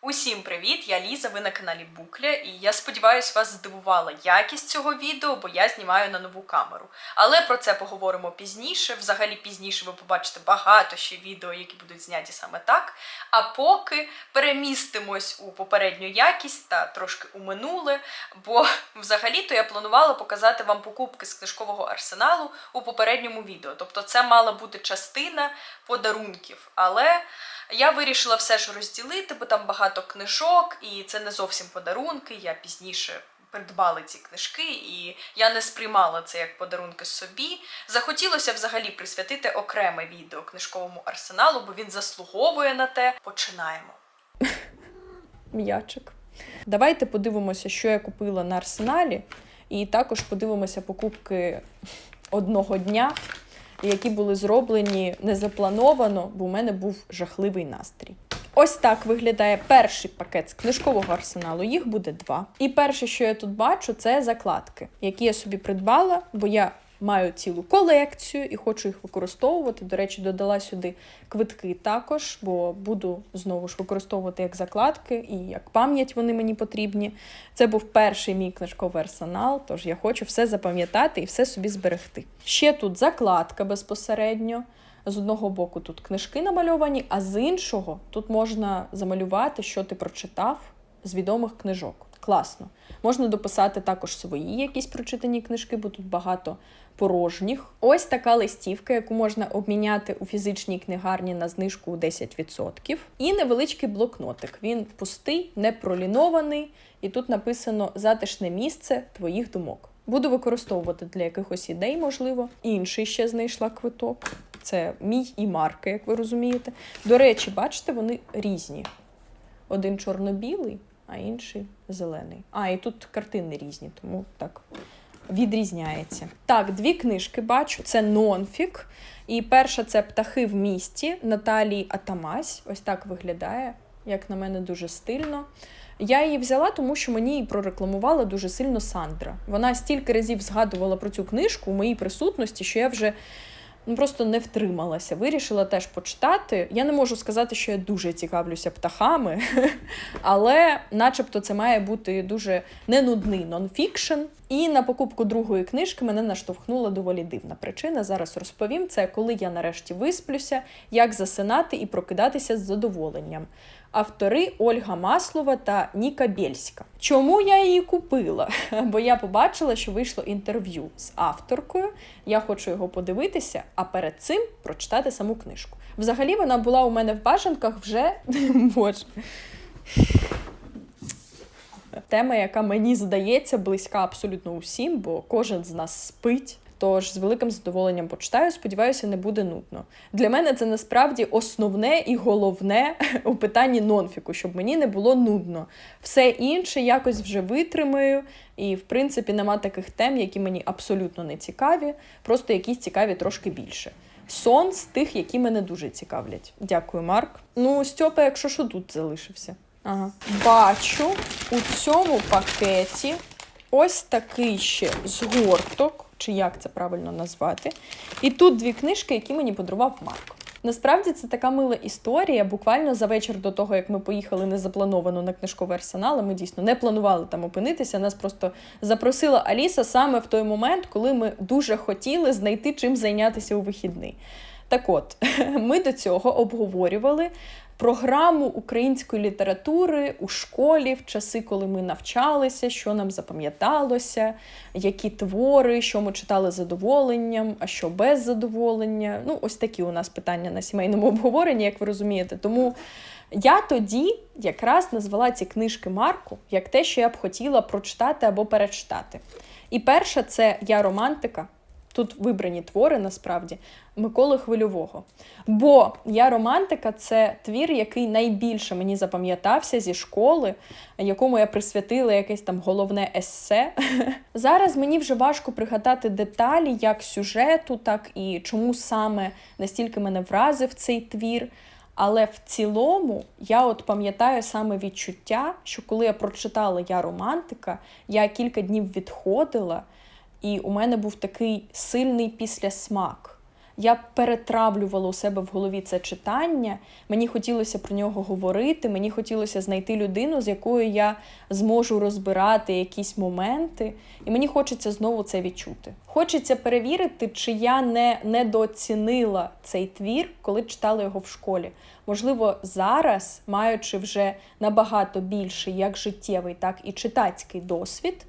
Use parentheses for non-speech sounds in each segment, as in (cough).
Усім привіт! Я Ліза, ви на каналі Букля, і я сподіваюся, вас здивувала якість цього відео, бо я знімаю на нову камеру. Але про це поговоримо пізніше. Взагалі пізніше ви побачите багато ще відео, які будуть зняті саме так. А поки перемістимось у попередню якість та трошки у минуле, бо взагалі-то я планувала показати вам покупки з книжкового арсеналу у попередньому відео. Тобто це мала бути частина подарунків. Але я вирішила все ж розділити, бо там багато книжок, і це не зовсім подарунки. Я пізніше придбала ці книжки, і я не сприймала це як подарунки собі. Захотілося взагалі присвятити окреме відео книжковому арсеналу, бо він заслуговує на те. Починаємо. (laughs) м'ячик. Давайте подивимося, що я купила на арсеналі, і також подивимося покупки одного дня, які були зроблені незаплановано, бо у мене був жахливий настрій. Ось так виглядає перший пакет з книжкового арсеналу. Їх буде два. І перше, що я тут бачу, це закладки, які я собі придбала, бо я маю цілу колекцію і хочу їх використовувати. До речі, додала сюди квитки також, бо буду знову ж використовувати як закладки і як пам'ять вони мені потрібні. Це був перший мій книжковий арсенал, тож я хочу все запам'ятати і все собі зберегти. Ще тут закладка безпосередньо. З одного боку тут книжки намальовані, а з іншого тут можна замалювати, що ти прочитав з відомих книжок. Класно. Можна дописати також свої якісь прочитані книжки, бо тут багато порожніх. Ось така листівка, яку можна обміняти у фізичній книгарні на знижку у 10%. І невеличкий блокнотик. Він пустий, не пролінований, і тут написано затишне місце твоїх думок. Буду використовувати для якихось ідей, можливо. Інший ще знайшла квиток. Це мій і марка, як ви розумієте. До речі, бачите, вони різні. Один чорно-білий, а інший зелений. А, і тут картини різні, тому так відрізняється. Так, дві книжки бачу. Це нонфік. І перша це Птахи в місті Наталії Атамась. Ось так виглядає, як на мене, дуже стильно. Я її взяла, тому що мені її прорекламувала дуже сильно Сандра. Вона стільки разів згадувала про цю книжку у моїй присутності, що я вже ну, просто не втрималася. Вирішила теж почитати. Я не можу сказати, що я дуже цікавлюся птахами, (laughs) але начебто це має бути дуже ненудний нонфікшн. І на покупку другої книжки мене наштовхнула доволі дивна причина. Зараз розповім це, коли я нарешті висплюся, як засинати і прокидатися з задоволенням. Автори Ольга Маслова та Ніка Бєльська. Чому я її купила? (laughs) Бо я побачила, що вийшло інтерв'ю з авторкою. Я хочу його подивитися, а перед цим прочитати саму книжку. Взагалі, вона була у мене в бажанках вже (laughs) боже. Тема, яка мені здається близька абсолютно усім, бо кожен з нас спить. Тож з великим задоволенням почитаю. Сподіваюся, не буде нудно. Для мене це насправді основне і головне у питанні нонфіку, щоб мені не було нудно. Все інше якось вже витримаю, і в принципі нема таких тем, які мені абсолютно не цікаві, просто якісь цікаві трошки більше. Сон з тих, які мене дуже цікавлять. Дякую, Марк. Ну, Стьопа, якщо що тут залишився. Ага. Бачу у цьому пакеті ось такий ще згорток, чи як це правильно назвати. І тут дві книжки, які мені подарував Марк. Насправді це така мила історія. Буквально за вечір до того, як ми поїхали незаплановано на книжковий арсенал, ми дійсно не планували там опинитися. Нас просто запросила Аліса саме в той момент, коли ми дуже хотіли знайти чим зайнятися у вихідний. Так от, (laughs) ми до цього обговорювали програму української літератури у школі в часи, коли ми навчалися, що нам запам'яталося, які твори, що ми читали з задоволенням, а що без задоволення. Ну, ось такі у нас питання на сімейному (laughs) обговоренні, як ви розумієте. Тому я тоді якраз назвала ці книжки Марку як те, що я б хотіла прочитати або перечитати. І перша це Я романтика. Тут вибрані твори насправді Миколи Хвильового. Бо я романтика це твір, який найбільше мені запам'ятався зі школи, якому я присвятила якесь там головне есе. (laughs) Зараз мені вже важко пригадати деталі як сюжету, так і чому саме настільки мене вразив цей твір. Але в цілому я от пам'ятаю саме відчуття, що коли я прочитала Я романтика, я кілька днів відходила. І у мене був такий сильний післясмак. Я перетравлювала у себе в голові це читання. Мені хотілося про нього говорити. Мені хотілося знайти людину, з якою я зможу розбирати якісь моменти, і мені хочеться знову це відчути. Хочеться перевірити, чи я не недооцінила цей твір, коли читала його в школі. Можливо, зараз, маючи вже набагато більше як життєвий, так і читацький досвід,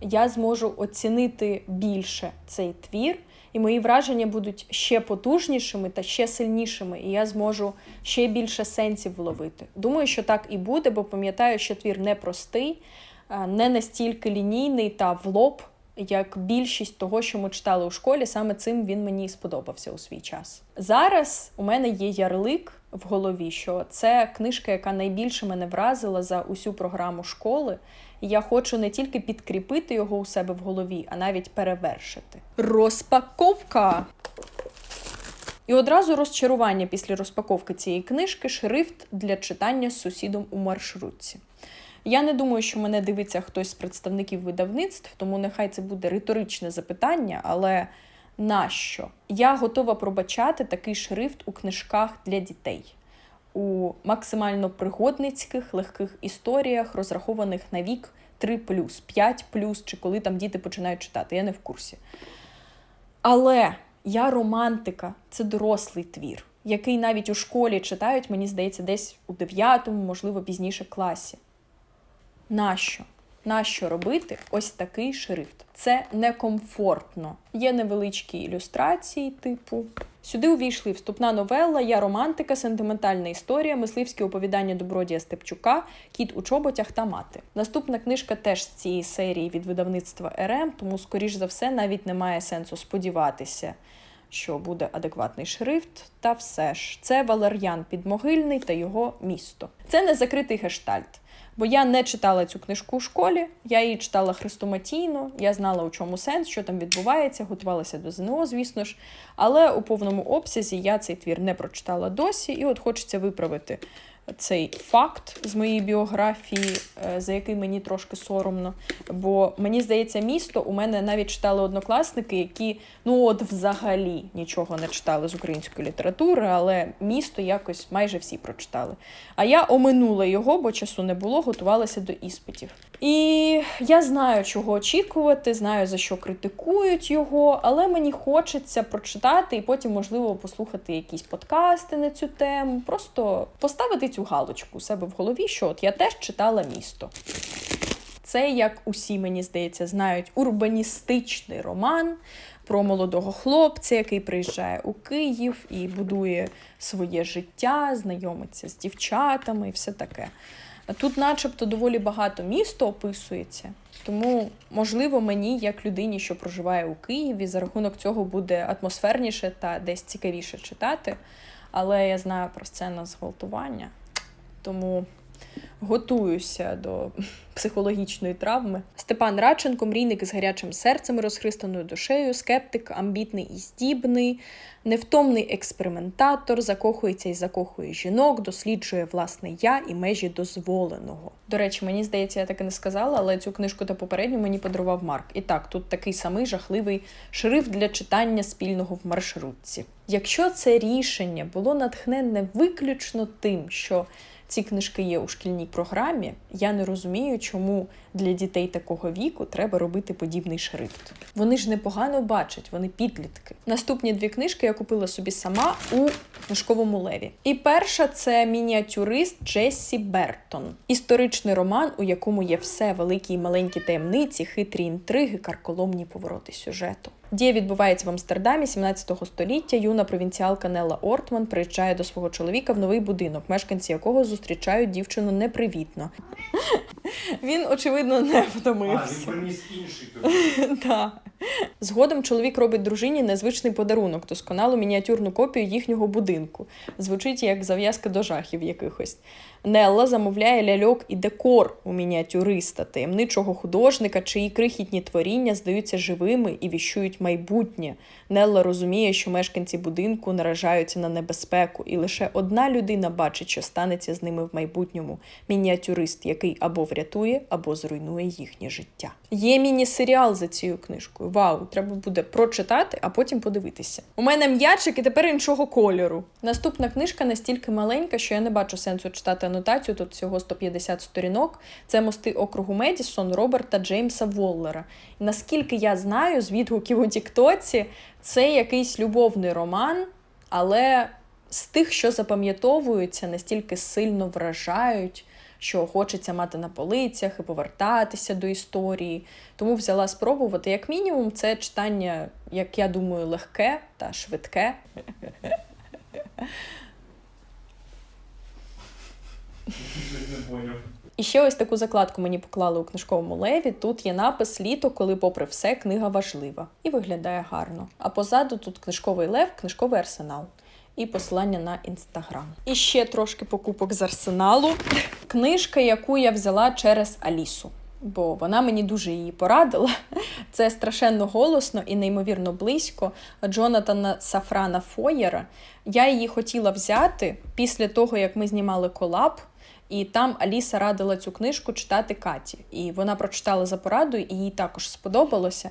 я зможу оцінити більше цей твір, і мої враження будуть ще потужнішими та ще сильнішими, і я зможу ще більше сенсів вловити. Думаю, що так і буде, бо пам'ятаю, що твір непростий, е, не настільки лінійний та в лоб, як більшість того, що ми читали у школі. Саме цим він мені сподобався у свій час. Зараз у мене є ярлик в голові, що це книжка, яка найбільше мене вразила за усю програму школи. І я хочу не тільки підкріпити його у себе в голові, а навіть перевершити. Розпаковка! І одразу розчарування після розпаковки цієї книжки шрифт для читання з сусідом у маршрутці. Я не думаю, що мене дивиться хтось з представників видавництв, тому нехай це буде риторичне запитання, але нащо? Я готова пробачати такий шрифт у книжках для дітей, у максимально пригодницьких, легких історіях, розрахованих на вік 3 5 чи коли там діти починають читати. Я не в курсі. Але я романтика, це дорослий твір, який навіть у школі читають, мені здається, десь у 9, можливо, пізніше класі. Нащо? Нащо робити ось такий шрифт? Це некомфортно. Є невеличкі ілюстрації, типу. Сюди увійшли вступна новела, я романтика, сентиментальна історія, мисливські оповідання Добродія Степчука, Кіт у чоботях та мати. Наступна книжка теж з цієї серії від видавництва РМ, тому, скоріш за все, навіть немає сенсу сподіватися, що буде адекватний шрифт. Та все ж, це Валер'ян Підмогильний та його місто. Це не закритий гештальт. Бо я не читала цю книжку у школі, я її читала хрестоматійно, я знала, у чому сенс, що там відбувається, готувалася до ЗНО, звісно ж. Але у повному обсязі я цей твір не прочитала досі, і от хочеться виправити цей факт з моєї біографії, е, за який мені трошки соромно. Бо мені здається, місто у мене навіть читали однокласники, які ну от взагалі нічого не читали з української літератури, але місто якось майже всі прочитали. А я оминула його, бо часу не було, готувалася до іспитів. І я знаю, чого очікувати, знаю за що критикують його, але мені хочеться прочитати і потім, можливо, послухати якісь подкасти на цю тему, просто поставити цю галочку у себе в голові, що от я теж читала місто. Це, як усі, мені здається, знають, урбаністичний роман про молодого хлопця, який приїжджає у Київ і будує своє життя, знайомиться з дівчатами і все таке. Тут, начебто, доволі багато місто описується, тому, можливо, мені, як людині, що проживає у Києві, за рахунок цього буде атмосферніше та десь цікавіше читати. Але я знаю про сцену зґвалтування, тому готуюся до психологічної травми. Степан Радченко, мрійник із гарячим серцем, розхристаною душею, скептик, амбітний і здібний, невтомний експериментатор, закохується і закохує жінок, досліджує власне я і межі дозволеного. До речі, мені здається, я так і не сказала, але цю книжку та попередню мені подарував Марк. І так, тут такий самий жахливий шрифт для читання спільного в маршрутці. Якщо це рішення було натхненне виключно тим, що ці книжки є у шкільній програмі, я не розумію, чому для дітей такого віку треба робити подібний шрифт. Вони ж непогано бачать, вони підлітки. Наступні дві книжки я купила собі сама у книжковому леві. І перша це мініатюрист Джессі Бертон, історичний роман, у якому є все великі і маленькі таємниці, хитрі інтриги, карколомні повороти сюжету. Дія відбувається в Амстердамі 17 століття. Юна провінціалка Нелла Ортман приїжджає до свого чоловіка в новий будинок, мешканці якого зустрічають дівчину непривітно. (laughs) Він, очевидно, не А, втомився. він приніс інший. (laughs) Да. Згодом чоловік робить дружині незвичний подарунок, досконалу мініатюрну копію їхнього будинку. Звучить як зав'язка до жахів якихось. Нелла замовляє ляльок і декор у мініатюриста, таємничого художника, чиї крихітні творіння здаються живими і віщують майбутнє. Нелла розуміє, що мешканці будинку наражаються на небезпеку, і лише одна людина бачить, що станеться з ними в майбутньому мініатюрист, який або врятує, або зруйнує їхнє життя. Є міні-серіал за цією книжкою. вау, треба буде прочитати, а потім подивитися. У мене м'ячик і тепер іншого кольору. Наступна книжка настільки маленька, що я не бачу сенсу читати анотацію. Тут всього 150 сторінок. Це мости округу Медісон Роберта Джеймса Воллера. І наскільки я знаю з відгуків Тіктоці, це якийсь любовний роман, але з тих, що запам'ятовуються, настільки сильно вражають, що хочеться мати на полицях і повертатися до історії. Тому взяла спробувати. Як мінімум, це читання, як я думаю, легке та швидке. Не. І ще ось таку закладку мені поклали у книжковому леві. Тут є напис Літо, коли, попри все, книга важлива і виглядає гарно. А позаду тут книжковий лев, книжковий арсенал. І посилання на інстаграм. І ще трошки покупок з арсеналу. Книжка, яку я взяла через Алісу, бо вона мені дуже її порадила. Це страшенно голосно і неймовірно близько Джонатана Сафрана Фоєра. Я її хотіла взяти після того, як ми знімали колаб. І там Аліса радила цю книжку читати Каті. І вона прочитала за порадою, і їй також сподобалося.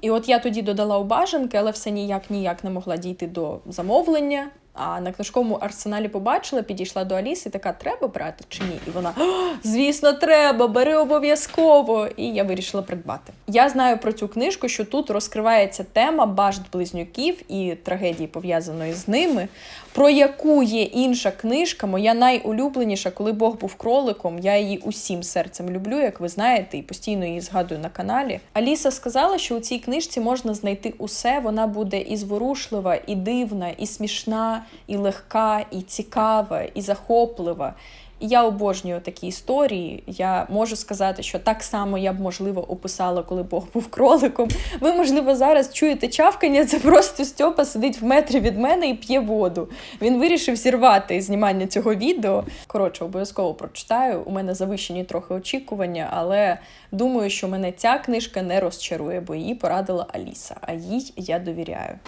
І от я тоді додала у бажанки, але все ніяк ніяк не могла дійти до замовлення. А на книжковому арсеналі побачила, підійшла до Аліси, така треба брати чи ні? І вона звісно, треба, бери обов'язково. І я вирішила придбати. Я знаю про цю книжку, що тут розкривається тема башт близнюків і трагедії пов'язаної з ними. Про яку є інша книжка, моя найулюбленіша, коли Бог був кроликом. Я її усім серцем люблю, як ви знаєте, і постійно її згадую на каналі. Аліса сказала, що у цій книжці можна знайти усе. Вона буде і зворушлива, і дивна, і смішна, і легка, і цікава, і захоплива. І я обожнюю такі історії. Я можу сказати, що так само я б можливо описала, коли Бог був кроликом. Ви, можливо, зараз чуєте чавкання. Це просто Стьопа сидить в метрі від мене і п'є воду. Він вирішив зірвати знімання цього відео. Коротше, обов'язково прочитаю. У мене завищені трохи очікування, але думаю, що мене ця книжка не розчарує, бо її порадила Аліса, а їй я довіряю.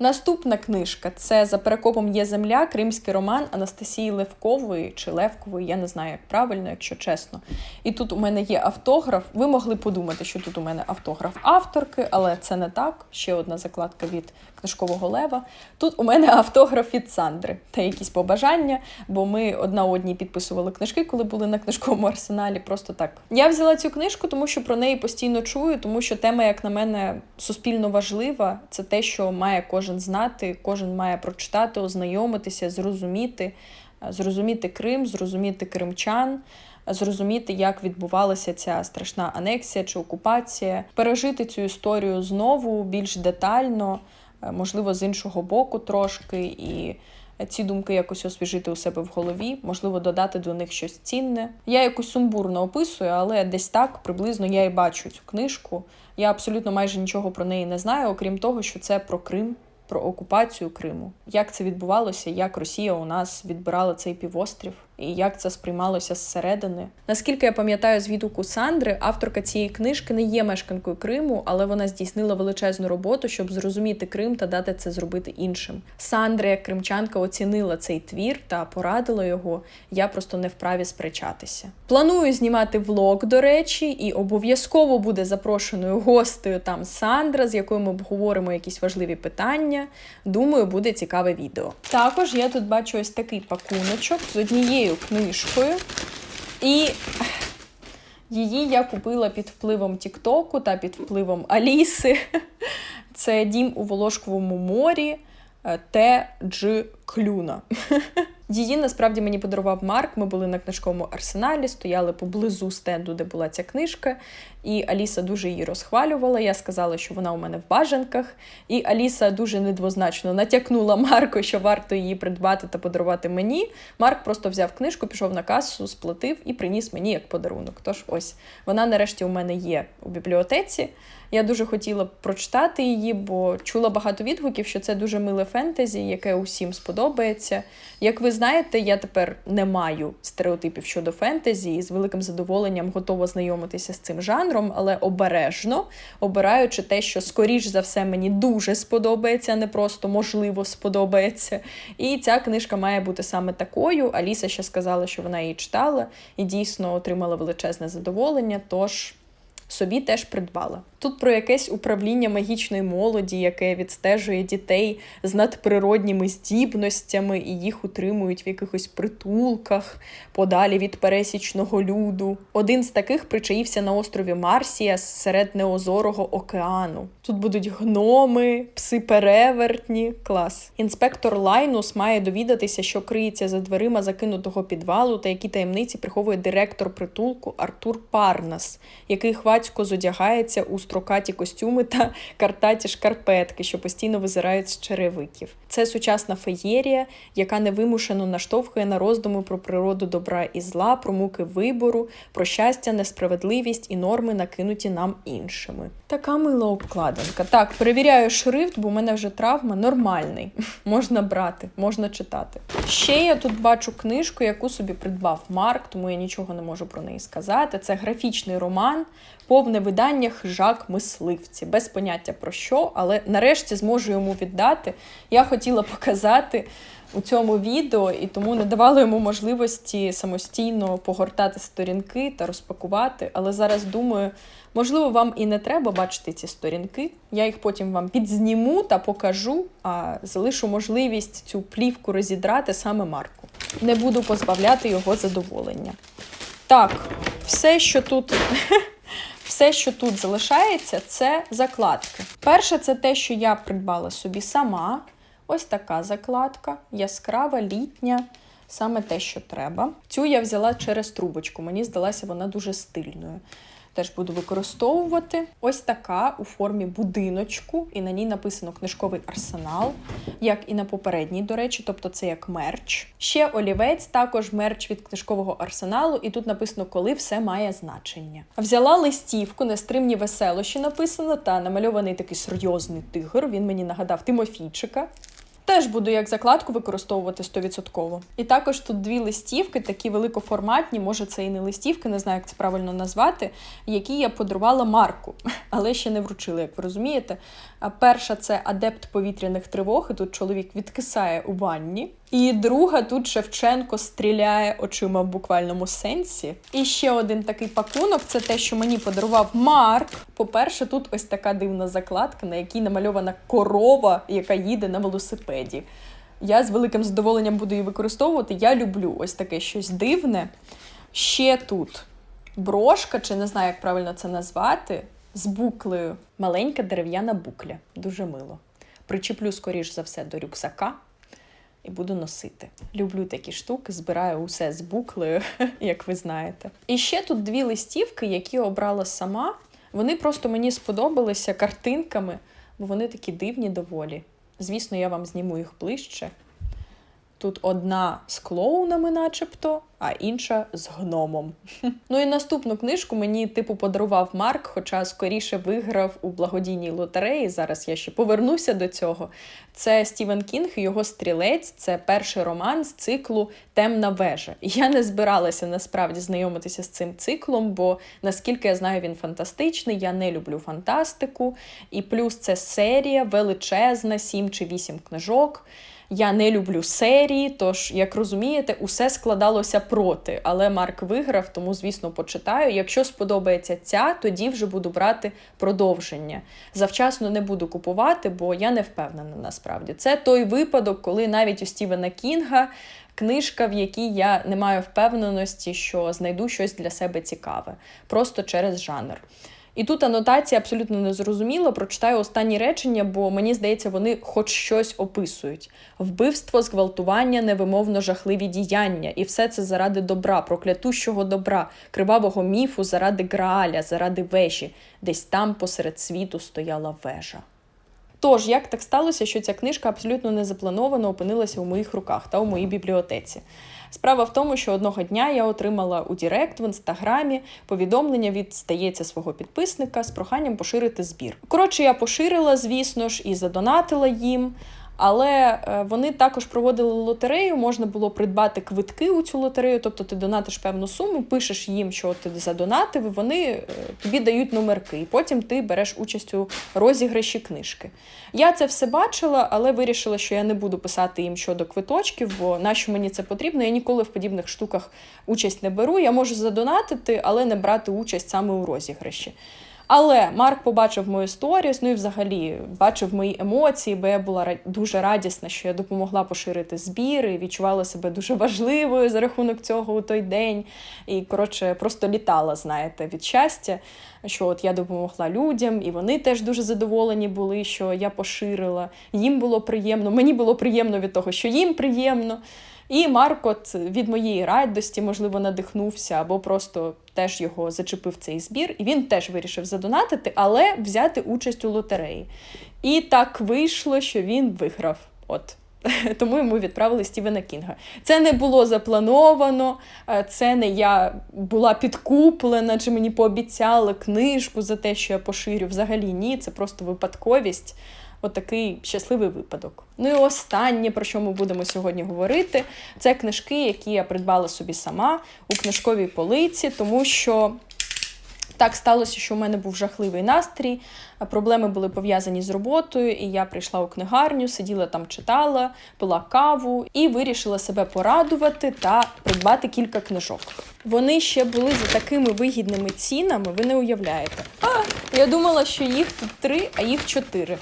Наступна книжка це за перекопом є земля, кримський роман Анастасії Левкової чи Левкової, я не знаю, як правильно, якщо чесно. І тут у мене є автограф. Ви могли подумати, що тут у мене автограф авторки, але це не так. Ще одна закладка від книжкового лева. Тут у мене автограф від Сандри та якісь побажання, бо ми одна одній підписували книжки, коли були на книжковому арсеналі. Просто так. Я взяла цю книжку, тому що про неї постійно чую, тому що тема, як на мене, суспільно важлива. Це те, що має кожен знати, кожен має прочитати, ознайомитися, зрозуміти, зрозуміти Крим, зрозуміти кримчан. Зрозуміти, як відбувалася ця страшна анексія чи окупація, пережити цю історію знову більш детально, можливо, з іншого боку трошки, і ці думки якось освіжити у себе в голові, можливо, додати до них щось цінне. Я якось сумбурно описую, але десь так приблизно я і бачу цю книжку. Я абсолютно майже нічого про неї не знаю, окрім того, що це про Крим. Про окупацію Криму, як це відбувалося, як Росія у нас відбирала цей півострів, і як це сприймалося зсередини. Наскільки я пам'ятаю з відгуку Сандри, авторка цієї книжки не є мешканкою Криму, але вона здійснила величезну роботу, щоб зрозуміти Крим та дати це зробити іншим. Сандра, як кримчанка, оцінила цей твір та порадила його. Я просто не вправі сперечатися. Планую знімати влог, до речі, і обов'язково буде запрошеною гостею там Сандра, з якою ми обговоримо якісь важливі питання. Думаю, буде цікаве відео. Також я тут бачу ось такий пакуночок з однією книжкою. І її я купила під впливом Тіктоку та під впливом Аліси. Це дім у Волошковому морі Т. Дж. Клюна. Її насправді мені подарував Марк. Ми були на книжковому арсеналі, стояли поблизу стенду, де була ця книжка. І Аліса дуже її розхвалювала. Я сказала, що вона у мене в бажанках. І Аліса дуже недвозначно натякнула Марку, що варто її придбати та подарувати мені. Марк просто взяв книжку, пішов на касу, сплатив і приніс мені як подарунок. Тож ось вона нарешті у мене є у бібліотеці. Я дуже хотіла прочитати її, бо чула багато відгуків, що це дуже миле фентезі, яке усім сподобається. Як ви знаєте, я тепер не маю стереотипів щодо фентезі і з великим задоволенням готова знайомитися з цим жанром, але обережно обираючи те, що скоріш за все мені дуже сподобається, не просто можливо сподобається. І ця книжка має бути саме такою. Аліса ще сказала, що вона її читала і дійсно отримала величезне задоволення. Тож собі теж придбала. Тут про якесь управління магічної молоді, яке відстежує дітей з надприродніми здібностями і їх утримують в якихось притулках подалі від пересічного люду. Один з таких причаївся на острові Марсія серед неозорого океану. Тут будуть гноми, пси перевертні. Клас. Інспектор Лайнус має довідатися, що криється за дверима закинутого підвалу та які таємниці приховує директор притулку Артур Парнас, який хвацько зодягається у строкаті костюми та (laughs) картаті шкарпетки, що постійно визирають з черевиків. Це сучасна феєрія, яка невимушено наштовхує на роздуми про природу добра і зла, про муки вибору, про щастя, несправедливість і норми, накинуті нам іншими. Така мила обкладинка. Так, перевіряю шрифт, бо в мене вже травма нормальний. (laughs) Можна брати, можна читати. Ще я тут бачу книжку, яку собі придбав Марк, тому я нічого не можу про неї сказати. Це графічний роман, повне видання хижак мисливці. Без поняття про що, але нарешті зможу йому віддати. Я хотіла (laughs) показати у цьому відео, і тому не давала йому можливості самостійно погортати сторінки та розпакувати. Але зараз думаю, можливо, вам і не треба бачити ці сторінки. Я їх потім вам підзніму та покажу, а залишу можливість цю плівку розідрати саме Марку. Не буду позбавляти його задоволення. Так, все, що тут. (laughs) Все, що тут залишається, це закладки. Перше, це те, що я придбала собі сама. Ось така закладка, яскрава, літня, саме те, що треба. Цю я взяла через трубочку. Мені здалася вона дуже стильною. Теж буду використовувати. Ось така у формі будиночку, і на ній написано книжковий арсенал, як і на попередній, до речі, тобто це як мерч. Ще олівець, також мерч від книжкового арсеналу, і тут написано, коли все має значення. Взяла листівку, нестримні веселощі написано, та намальований такий серйозний тигр. Він мені нагадав Тимофійчика. Теж буду як закладку використовувати 100%. І також тут дві листівки, такі великоформатні, може це і не листівки, не знаю, як це правильно назвати, які я подарувала Марку, (laughs) але ще не вручила, як ви розумієте. Перша це адепт повітряних тривог, і тут чоловік відкисає у ванні. І друга тут Шевченко стріляє очима в буквальному сенсі. І ще один такий пакунок це те, що мені подарував Марк. По-перше, тут ось така дивна закладка, на якій намальована корова, яка їде на велосипеді. Я з великим задоволенням буду її використовувати. Я люблю ось таке щось дивне. Ще тут брошка, чи не знаю, як правильно це назвати, з буклею. Маленька дерев'яна букля. Дуже мило. Причеплю, скоріш за все, до рюкзака і буду носити. Люблю такі штуки, збираю усе з буклею, (laughs) як ви знаєте. І ще тут дві листівки, які обрала сама. Вони просто мені сподобалися картинками, бо вони такі дивні доволі. Звісно, я вам зніму їх ближче. Тут одна з клоунами, начебто, а інша з гномом. (laughs) Ну і наступну книжку мені типу подарував Марк, хоча скоріше виграв у благодійній лотереї. Зараз я ще повернуся до цього. Це Стівен Кінг і його стрілець. Це перший роман з циклу Темна вежа. Я не збиралася насправді знайомитися з цим циклом, бо наскільки я знаю, він фантастичний. Я не люблю фантастику. І плюс це серія величезна, сім чи вісім книжок. Я не люблю серії, тож, як розумієте, усе складалося проти. Але Марк виграв, тому, звісно, почитаю. Якщо сподобається ця, тоді вже буду брати продовження. Завчасно не буду купувати, бо я не впевнена насправді. Це той випадок, коли навіть у Стівена Кінга книжка, в якій я не маю впевненості, що знайду щось для себе цікаве, просто через жанр. І тут анотація абсолютно незрозуміла. Прочитаю останні речення, бо мені здається, вони хоч щось описують: вбивство, зґвалтування, невимовно жахливі діяння, і все це заради добра, проклятущого добра, кривавого міфу, заради грааля, заради вежі. Десь там посеред світу стояла вежа. Тож, як так сталося, що ця книжка абсолютно незаплановано опинилася у моїх руках та у моїй бібліотеці? Справа в тому, що одного дня я отримала у Дірект в інстаграмі повідомлення від стається свого підписника з проханням поширити збір. Коротше, я поширила, звісно ж, і задонатила їм. Але е, вони також проводили лотерею, можна було придбати квитки у цю лотерею, тобто ти донатиш певну суму, пишеш їм, що ти задонатив, і вони е, тобі дають номерки, і потім ти береш участь у розіграші книжки. Я це все бачила, але вирішила, що я не буду писати їм щодо квиточків, бо нащо мені це потрібно? Я ніколи в подібних штуках участь не беру. Я можу задонатити, але не брати участь саме у розіграші. Але Марк побачив мою сторіс, ну і взагалі бачив мої емоції, бо я була дуже радісна, що я допомогла поширити збір і відчувала себе дуже важливою за рахунок цього у той день. І коротше, просто літала, знаєте, від щастя, що от я допомогла людям, і вони теж дуже задоволені були, що я поширила. Їм було приємно, мені було приємно від того, що їм приємно. І Марк от від моєї радості, можливо, надихнувся або просто теж його зачепив цей збір, і він теж вирішив задонатити, але взяти участь у лотереї. І так вийшло, що він виграв. От. (laughs) Тому йому відправили Стівена Кінга. Це не було заплановано, е, це не я була підкуплена, чи мені пообіцяли книжку за те, що я поширю. Взагалі ні, це просто випадковість. Отакий щасливий випадок. Ну і останнє, про що ми будемо сьогодні говорити, це книжки, які я придбала собі сама у книжковій полиці, тому що так сталося, що у мене був жахливий настрій. Проблеми були пов'язані з роботою, і я прийшла у книгарню, сиділа там, читала, пила каву і вирішила себе порадувати та придбати кілька книжок. Вони ще були за такими вигідними цінами, ви не уявляєте. А, я думала, що їх тут три, а їх чотири.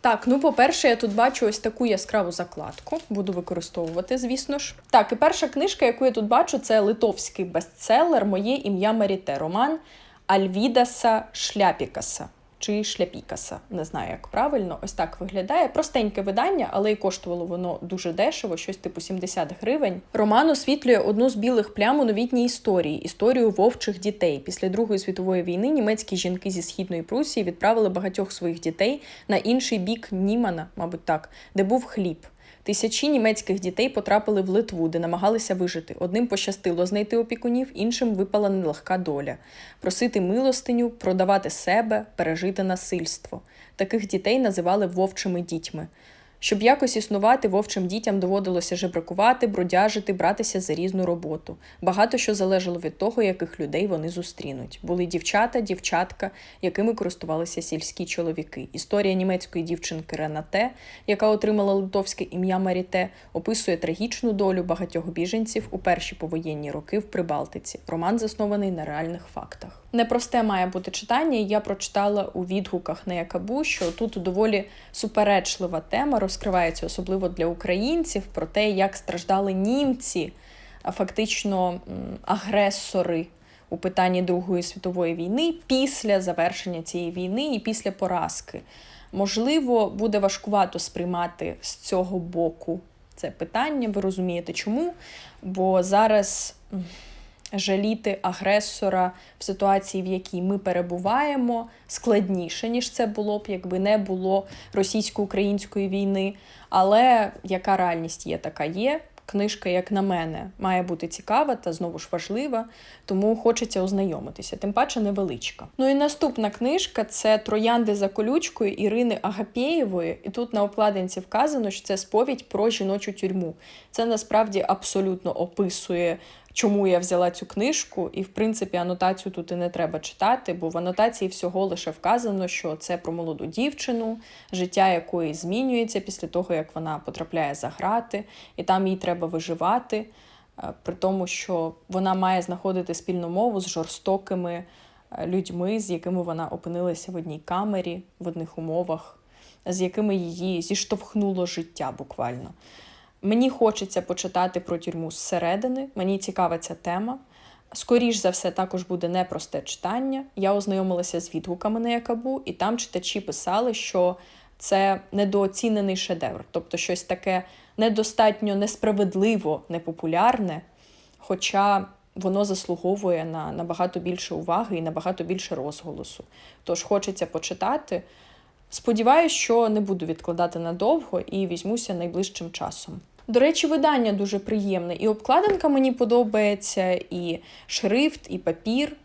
Так, ну по-перше, я тут бачу ось таку яскраву закладку. Буду використовувати, звісно ж. Так, і перша книжка, яку я тут бачу, це литовський бестселер Моє ім'я Маріте. Роман Альвідаса Шляпікаса. Чи шляпікаса, не знаю, як правильно, ось так виглядає. Простеньке видання, але й коштувало воно дуже дешево, щось типу 70 гривень. Роман освітлює одну з білих плям у новітній історії історію вовчих дітей. Після Другої світової війни німецькі жінки зі східної Прусії відправили багатьох своїх дітей на інший бік Німана, мабуть, так, де був хліб. Тисячі німецьких дітей потрапили в Литву, де намагалися вижити. Одним пощастило знайти опікунів, іншим випала нелегка доля просити милостиню, продавати себе, пережити насильство. Таких дітей називали вовчими дітьми. Щоб якось існувати, вовчим дітям доводилося жебракувати, бродяжити, братися за різну роботу. Багато що залежало від того, яких людей вони зустрінуть. Були дівчата, дівчатка, якими користувалися сільські чоловіки. Історія німецької дівчинки Ренате, яка отримала литовське ім'я Маріте, описує трагічну долю багатьох біженців у перші повоєнні роки в Прибалтиці. Роман заснований на реальних фактах. Непросте має бути читання, я прочитала у відгуках на Якабу, що тут доволі суперечлива тема розкривається, особливо для українців, про те, як страждали німці, фактично агресори у питанні Другої світової війни після завершення цієї війни і після поразки. Можливо, буде важкувато сприймати з цього боку це питання. Ви розумієте чому? Бо зараз жаліти агресора в ситуації, в якій ми перебуваємо, складніше, ніж це було б, якби не було російсько-української війни. Але яка реальність є, така є. Книжка, як на мене, має бути цікава та знову ж важлива, тому хочеться ознайомитися, тим паче невеличка. Ну і наступна книжка це Троянди за колючкою Ірини Агапєєвої. І тут на обкладинці вказано, що це сповідь про жіночу тюрму. Це насправді абсолютно описує чому я взяла цю книжку, і в принципі анотацію тут і не треба читати, бо в анотації всього лише вказано, що це про молоду дівчину, життя якої змінюється після того, як вона потрапляє за грати, і там їй треба виживати, е, при тому, що вона має знаходити спільну мову з жорстокими е, людьми, з якими вона опинилася в одній камері, в одних умовах, з якими її зіштовхнуло життя буквально. Мені хочеться почитати про тюрму зсередини, мені цікава ця тема. Скоріш за все, також буде непросте читання. Я ознайомилася з відгуками на Якабу, і там читачі писали, що це недооцінений шедевр, тобто щось таке недостатньо несправедливо непопулярне, хоча воно заслуговує на набагато більше уваги і набагато більше розголосу. Тож хочеться почитати. Сподіваюсь, що не буду відкладати надовго і візьмуся найближчим часом. До речі, видання дуже приємне. І обкладинка мені подобається, і шрифт, і папір.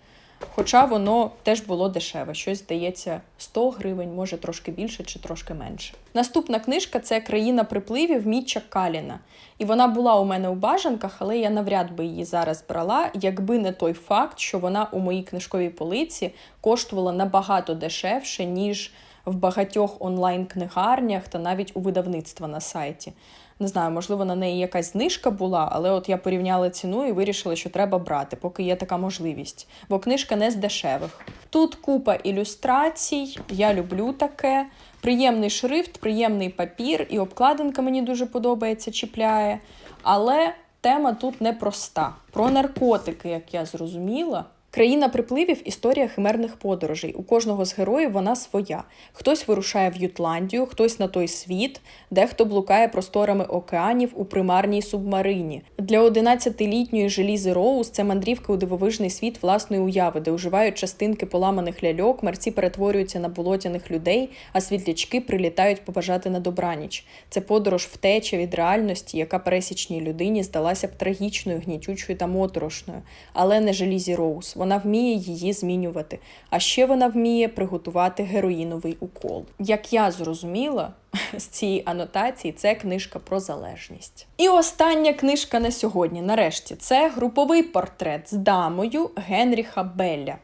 Хоча воно теж було дешеве, щось здається 100 гривень, може трошки більше чи трошки менше. Наступна книжка це Країна припливів Мітча Каліна. І вона була у мене у бажанках, але я навряд би її зараз брала, якби не той факт, що вона у моїй книжковій полиці коштувала набагато дешевше, ніж в багатьох онлайн-книгарнях та навіть у видавництва на сайті. Не знаю, можливо, на неї якась знижка була, але от я порівняла ціну і вирішила, що треба брати, поки є така можливість. Бо книжка не з дешевих. Тут купа ілюстрацій, я люблю таке. Приємний шрифт, приємний папір, і обкладинка мені дуже подобається, чіпляє. Але тема тут непроста. Про наркотики, як я зрозуміла. Країна припливів історія химерних подорожей. У кожного з героїв вона своя. Хтось вирушає в Ютландію, хтось на той світ, дехто блукає просторами океанів у примарній субмарині. Для 11-літньої Желізи Роуз це мандрівка у дивовижний світ власної уяви, де уживають частинки поламаних ляльок, мерці перетворюються на болотяних людей, а світлячки прилітають побажати на добраніч. Це подорож втеча від реальності, яка пересічній людині здалася б трагічною, гнітючою та моторошною, але не Желізі Роуз. Вона вміє її змінювати. А ще вона вміє приготувати героїновий укол. Як я зрозуміла, (laughs) з цієї анотації це книжка про залежність. І остання книжка на сьогодні, нарешті, це груповий портрет з дамою Генріха Белля.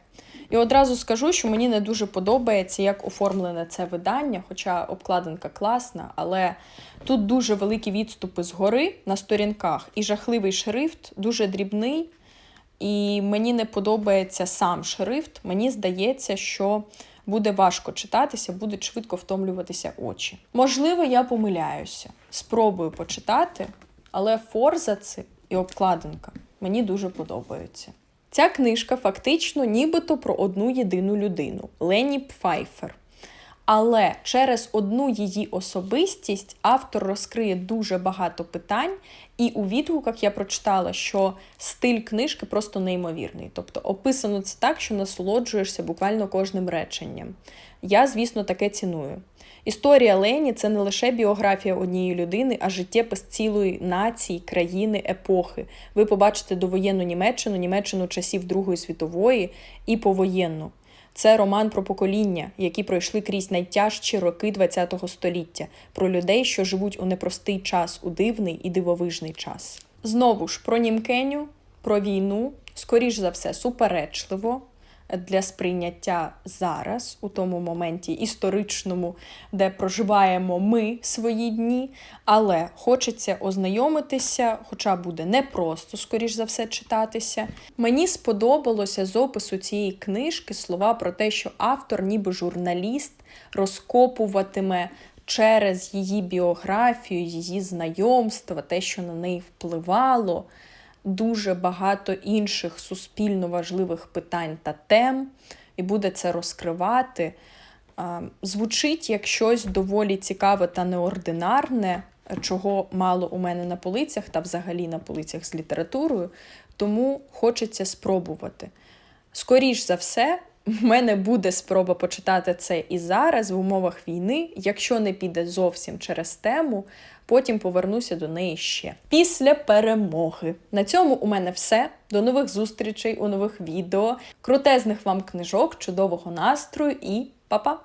І одразу скажу, що мені не дуже подобається, як оформлене це видання, хоча обкладинка класна, але тут дуже великі відступи згори на сторінках, і жахливий шрифт, дуже дрібний. І мені не подобається сам шрифт. Мені здається, що буде важко читатися, будуть швидко втомлюватися очі. Можливо, я помиляюся. Спробую почитати, але форзаци і обкладинка мені дуже подобаються. Ця книжка фактично нібито про одну єдину людину Лені Пфайфер. Але через одну її особистість автор розкриє дуже багато питань, і у відгуках я прочитала, що стиль книжки просто неймовірний. Тобто описано це так, що насолоджуєшся буквально кожним реченням. Я, звісно, таке ціную. Історія Лені це не лише біографія однієї людини, а життєпис цілої нації, країни, епохи. Ви побачите довоєнну Німеччину, Німеччину часів Другої світової і повоєнну. Це роман про покоління, які пройшли крізь найтяжчі роки ХХ століття, про людей, що живуть у непростий час, у дивний і дивовижний час. Знову ж про німкеню, про війну, скоріш за все, суперечливо для сприйняття зараз, у тому моменті історичному, де проживаємо ми свої дні, але хочеться ознайомитися, хоча буде непросто, скоріш за все, читатися. Мені сподобалося з опису цієї книжки слова про те, що автор, ніби журналіст, розкопуватиме через її біографію, її знайомства, те, що на неї впливало дуже багато інших суспільно важливих питань та тем, і буде це розкривати. Звучить як щось доволі цікаве та неординарне, чого мало у мене на полицях та взагалі на полицях з літературою, тому хочеться спробувати. Скоріш за все, в мене буде спроба почитати це і зараз в умовах війни, якщо не піде зовсім через тему, потім повернуся до неї ще. Після перемоги. На цьому у мене все. До нових зустрічей у нових відео. Крутезних вам книжок, чудового настрою і па-па!